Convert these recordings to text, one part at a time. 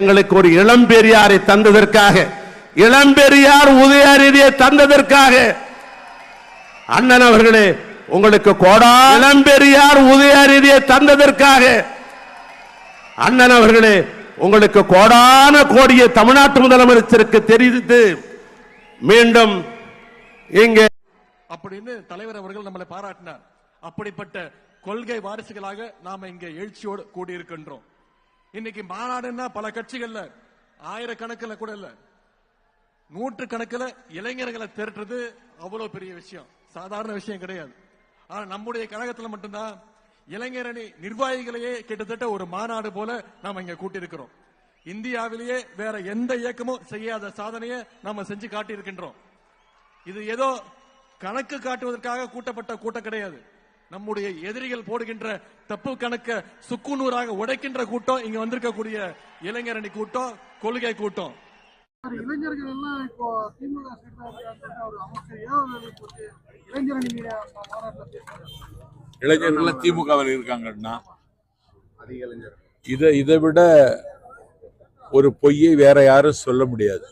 எங்களுக்கு ஒரு இளம்பெரியாரை தந்ததற்காக இளம்பெரியார் உதயநிதியை தந்ததற்காக அண்ணன் அவர்களே உங்களுக்கு கோடா இளம்பெரியார் உதயநிதியை தந்ததற்காக அண்ணன் அவர்களே உங்களுக்கு கோடான கோடியை தமிழ்நாட்டு முதலமைச்சருக்கு தெரிவித்து மீண்டும் இங்கே அப்படின்னு தலைவர் அவர்கள் நம்மளை பாராட்டினார். அப்படிப்பட்ட கொள்கை வாரிசுகளாக நாம இங்க எழுச்சியோடு கூடியிருக்கின்றோம். இன்னைக்கு மாநாடுன்னா பல கட்சிகள்ல ஆயிரக்கணக்கில் கூட இல்ல. நூற்று கணக்கில் இளைஞர்களை திரட்டுறது அவ்வளவு பெரிய விஷயம். சாதாரண விஷயம் கிடையாது. ஆனா நம்முடைய கழகத்துல மட்டும்தான் இளைஞரணி நிர்வாகிகளையே கிட்டத்தட்ட ஒரு மாநாடு போல நாம இங்க கூட்டியிருக்கிறோம். இந்தியாவிலேயே வேற எந்த இயக்கமும் செய்யாத சாதனையை நாம செஞ்சு காட்டியிருக்கின்றோம். இது ஏதோ கணக்கு காட்டுவதற்காக கூட்டப்பட்ட கூட்டம் கிடையாது. நம்முடைய எதிரிகள் போடுகின்ற தப்பு கணக்க சுக்குநூறாக உடைக்கின்ற கூட்டம் இங்க வந்திருக்கக்கூடிய இளைஞரணி கூட்டம் கொள்கை கூட்டம். இளைஞர்கள் எல்லாம் இப்போ திமுக இளைஞர்கள் திமுகவில் இருக்காங்கன்னா இதை இதை விட ஒரு பொய்யை வேற யாரும் சொல்ல முடியாது.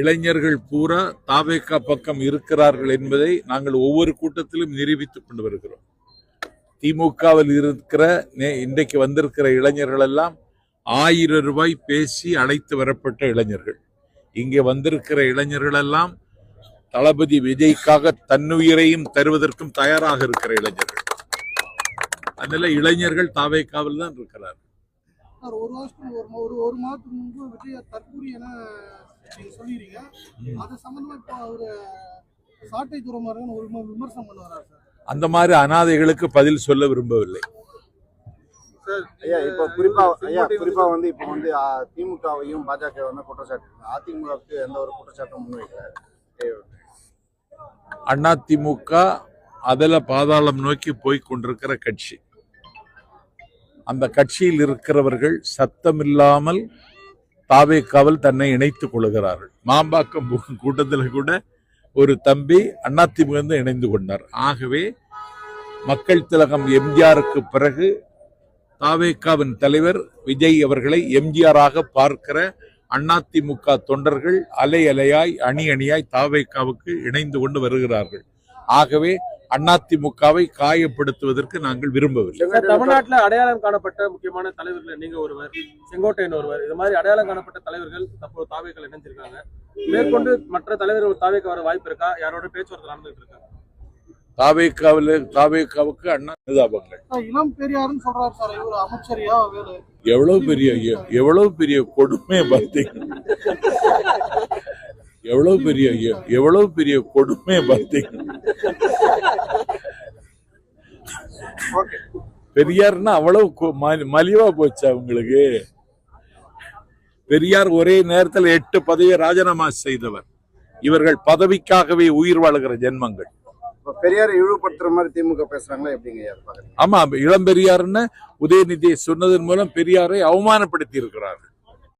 இளைஞர்கள் பூரா தாவேக்கா பக்கம் இருக்கிறார்கள் என்பதை நாங்கள் ஒவ்வொரு கூட்டத்திலும் நிரூபித்துக் கொண்டு வருகிறோம். திமுகவில் இருக்கிற இன்றைக்கு வந்திருக்கிற இளைஞர்கள் எல்லாம் ஆயிரம் ரூபாய் பேசி அழைத்து வரப்பட்ட இளைஞர்கள். இங்கே வந்திருக்கிற இளைஞர்கள் எல்லாம் தளபதி விஜய்க்காக தன்னுயிரையும் தருவதற்கும் தயாராக இருக்கிற இளைஞர்கள். அதனால இளைஞர்கள் தாவேக்காவில் தான் இருக்கிறார்கள். சார் ஒரு வருஷத்துக்கு ஒரு ஒரு ஒரு மாதத்துக்கு முன்பு விஜய தற்கூரி என நீங்க சொல்லிடுறீங்க அது சம்பந்தமா இப்போ அவரு சாட்டை துறமாறன் ஒரு விம- விமர்சனம் பண்ண வர்றாரு சார்? அந்த மாதிரி அனாதைகளுக்கு பதில் சொல்ல விரும்பவில்லை. ஐயா இப்ப குறிப்பா ஐயா குறிப்பா வந்து இப்ப வந்து திமுகவையும் பாஜக வந்து குற்றச்சாட்டு அதிமுகவுக்கு எந்த ஒரு குற்றச்சாட்டும் முன்வைக்கல. அதிமுக அதல பாதாளம் நோக்கி போய் கொண்டிருக்கிற கட்சி. அந்த கட்சியில் இருக்கிறவர்கள் சத்தமில்லாமல் தாவேக்காவில் தன்னை இணைத்துக் கொள்கிறார்கள். மாம்பாக்கம் கூட்டத்தில் கூட ஒரு தம்பி அதிமுக இணைந்து கொண்டார். ஆகவே மக்கள் திலகம் எம்ஜிஆருக்கு பிறகு தாவேக்காவின் தலைவர் விஜய் அவர்களை எம்ஜிஆராக பார்க்கிற அதிமுக தொண்டர்கள் அலை அலையாய் அணி அணியாய் தாவேக்காவுக்கு இணைந்து கொண்டு வருகிறார்கள். ஆகவே அதிமுகவை காயப்படுத்துவதற்கு நாங்கள் விரும்பவில்லை. தமிழ்நாட்டுல அடையாளம் காணப்பட்ட முக்கியமான தலைவர்கள் நீங்க ஒருவர் செங்கோட்டையன் ஒருவர். இது மாதிரி அடையாளம் காணப்பட்ட தலைவர்கள் தற்போது தாவேக்கள் இணைஞ்சிருக்காங்க. மேற்கொண்டு மற்ற தலைவர்கள் தாவேக்க வர வாய்ப்பு இருக்கா? யாரோட பேச்சுவார்த்தை நடந்துட்டு இருக்கா? தாவேக்காவில் தாவேக்காவுக்கு அண்ணா அனுதாபங்கள். இளம் பெரியாருன்னு சொல்றாரு சார். இவர் அமைச்சரையா எவ்வளவு பெரிய எவ்வளவு பெரிய கொடுமை பார்த்தீங்க எவ்வளவு பெரிய எவ்வளவு பெரிய கொடுமை பார்த்தீங்க? பெரியார்னா அவ்வளவு மலிவா போச்சு அவங்களுக்கு பெரியார் ஒரே நேரத்தில் எட்டு பதவியை ராஜினாமா செய்தவர். இவர்கள் பதவிக்காகவே உயிர் வாழுகிற ஜென்மங்கள். பெரியாரை இழிவுபடுத்துற மாதிரி திமுக பேசுறாங்களா எப்படிங்க ஆமா இளம் பெரியார்னு உதயநிதி சொன்னதன் மூலம் பெரியாரை அவமானப்படுத்தி இருக்கிறார்கள்